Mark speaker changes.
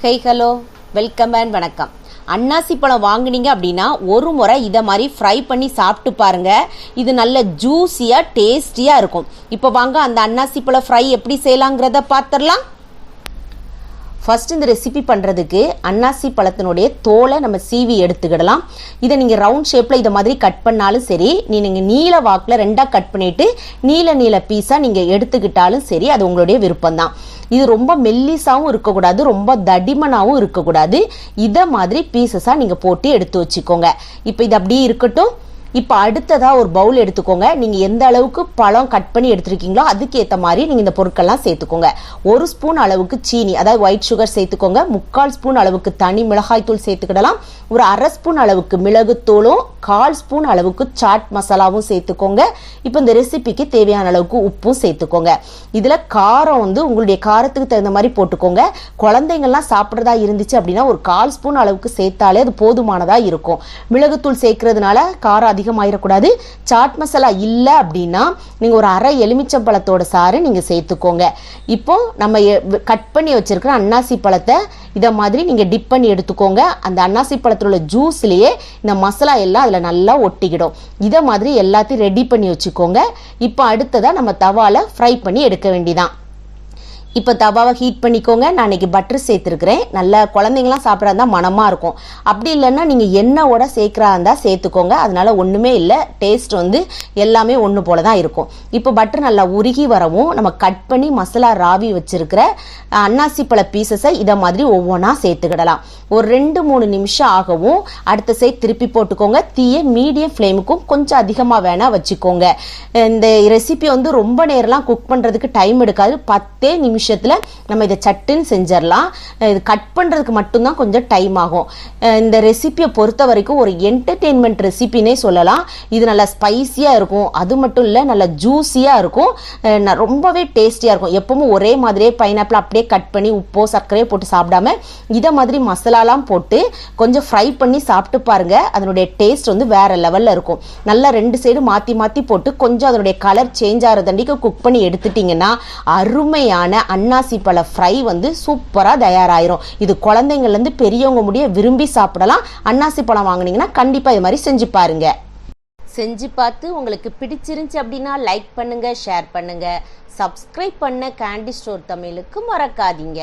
Speaker 1: High hello welcome and வணக்கம். அன்னாசி பழம் வாங்குனீங்க அப்படின்னா ஒரு முறை இதை மாதிரி ஃப்ரை பண்ணி சாப்பிட்டு பாருங்க. இது நல்ல ஜூஸியாக டேஸ்டியாக இருக்கும். இப்போ வாங்க அந்த அன்னாசி பழம் ஃப்ரை எப்படி செய்யலாங்கிறத பார்த்துடலாம் ஃபர்ஸ்ட் இந்த ரெசிபி பண்ணுறதுக்கு அன்னாசி பழத்தினுடைய தோலை நம்ம சீவி எடுத்துக்கிடலாம். இதை நீங்கள் ரவுண்ட் ஷேப்பில் இதை மாதிரி கட் பண்ணாலும் சரி நீ நீங்கள் நீல வாக்கில் ரெண்டாக கட் பண்ணிவிட்டு நீல நீல பீஸாக நீங்கள் எடுத்துக்கிட்டாலும் சரி அது உங்களுடைய விருப்பம்தான். இது ரொம்ப மெல்லிஸாகவும் இருக்கக்கூடாது ரொம்ப தடிமனாகவும் இருக்கக்கூடாது. இதை மாதிரி பீசஸாக நீங்கள் போட்டு எடுத்து வச்சுக்கோங்க. இப்போ இது அப்படியே இருக்கட்டும். இப்போ அடுத்ததாக ஒரு பவுல் எடுத்துக்கோங்க. நீங்கள் எந்த அளவுக்கு பழம் கட் பண்ணி எடுத்துருக்கீங்களோ அதுக்கேற்ற மாதிரி நீங்கள் இந்த பொருட்கள்லாம் சேர்த்துக்கோங்க. ஒரு ஸ்பூன் அளவுக்கு சீனி அதாவது ஒயிட் சுகர் சேர்த்துக்கோங்க. முக்கால் ஸ்பூன் அளவுக்கு தனி மிளகாய் தூள் சேர்த்துக்கிடலாம். ஒரு அரை ஸ்பூன் அளவுக்கு மிளகுத்தூளும் கால் ஸ்பூன் அளவுக்கு சாட் மசாலாவும் சேர்த்துக்கோங்க. இப்போ இந்த ரெசிபிக்கு தேவையான அளவுக்கு உப்பும் சேர்த்துக்கோங்க. இதில் காரம் வந்து உங்களுடைய காரத்துக்கு தகுந்த மாதிரி போட்டுக்கோங்க. குழந்தைங்கள்லாம் சாப்பிட்றதா இருந்துச்சு அப்படின்னா ஒரு கால் ஸ்பூன் அளவுக்கு சேர்த்தாலே அது போதுமானதாக இருக்கும். மிளகுத்தூள் சேர்க்கறதுனால காரம் அதிகமாகிடக்கூடாது சாட் மசாலா இல்லை அப்படின்னா நீங்கள் ஒரு அரை எலுமிச்சம்பழத்தோட சாறு நீங்கள் சேர்த்துக்கோங்க. இப்போ நம்ம கட் பண்ணி வச்சுருக்கிற அன்னாசி பழத்தை இதை மாதிரி நீங்கள் டிப் பண்ணி எடுத்துக்கோங்க. அந்த அன்னாசி பழத்தில் உள்ள ஜூஸ்லேயே இந்த மசாலா எல்லாம் அதில் நல்லா ஒட்டிக்கிடும். இதை மாதிரி எல்லாத்தையும் ரெடி பண்ணி வச்சுக்கோங்க. இப்போ அடுத்ததாக நம்ம தவால ஃப்ரை பண்ணி எடுக்க வேண்டியதான் இப்போ தவாவை ஹீட் பண்ணிக்கோங்க. நான் இன்னைக்கு பட்டர் சேர்த்துருக்கிறேன். நல்லா குழந்தைங்களாம் சாப்பிட்றா இருந்தால் மனமாக இருக்கும். அப்படி இல்லைன்னா நீங்கள் எண்ணெயோட சேர்க்குறா இருந்தால் சேர்த்துக்கோங்க. அதனால ஒன்றுமே இல்லை. டேஸ்ட் வந்து எல்லாமே ஒன்று போல தான் இருக்கும். இப்போ பட்டர் நல்லா உருகி வரவும் நம்ம கட் பண்ணி மசாலா ராவி வச்சுருக்கிற அன்னாசி பழ பீசஸை இதை மாதிரி ஒவ்வொன்றா சேர்த்துக்கிடலாம். ஒரு ரெண்டு மூணு நிமிஷம் ஆகவும் அடுத்த சைட் திருப்பி போட்டுக்கோங்க. தீயை மீடியம் ஃப்ளேமுக்கும் கொஞ்சம் அதிகமாக வேணால் வச்சுக்கோங்க. இந்த ரெசிபி வந்து ரொம்ப நேரம்லாம் குக் பண்ணுறதுக்கு டைம் எடுக்காது. பத்தே நிமிஷம் நிமிஷத்தில் நம்ம இதை சட்டுன்னு செஞ்சிடலாம். இது கட் பண்ணுறதுக்கு மட்டும்தான் கொஞ்சம் டைம் ஆகும். இந்த ரெசிபியை பொறுத்த வரைக்கும் ஒரு என்டர்டெயின்மெண்ட் ரெசிபினே சொல்லலாம். இது நல்லா ஸ்பைஸியாக இருக்கும். அது மட்டும் இல்லை நல்லா ஜூஸியாக இருக்கும். ரொம்பவே டேஸ்டியாக இருக்கும். எப்பவும் ஒரே மாதிரியே பைனாப்பிள் அப்படியே கட் பண்ணி உப்போ சர்க்கரையோ போட்டு சாப்பிடாம இதை மாதிரி மசாலாலாம் போட்டு கொஞ்சம் ஃப்ரை பண்ணி சாப்பிட்டு பாருங்கள் அதனுடைய டேஸ்ட் வந்து வேறு லெவலில் இருக்கும். நல்லா ரெண்டு சைடு மாற்றி மாற்றி போட்டு கொஞ்சம் அதனுடைய கலர் சேஞ்ச் ஆகிறதண்டிக்கு குக் பண்ணி எடுத்துட்டிங்கன்னா அருமையான அன்னாசி பழ ஃப்ரை வந்து சூப்பராக தயாராகிரும் இது குழந்தைங்கள்லேருந்து பெரியவங்க முடிய விரும்பி சாப்பிடலாம். அன்னாசி பழம் வாங்குனீங்கன்னா கண்டிப்பாக இது மாதிரி செஞ்சு பாருங்க. செஞ்சு பார்த்து உங்களுக்கு பிடிச்சிருந்துச்சு அப்படின்னா லைக் பண்ணுங்க ஷேர் பண்ணுங்க. சப்ஸ்கிரைப் பண்ண கேண்டி ஸ்டோர் தமிழுக்கு மறக்காதீங்க.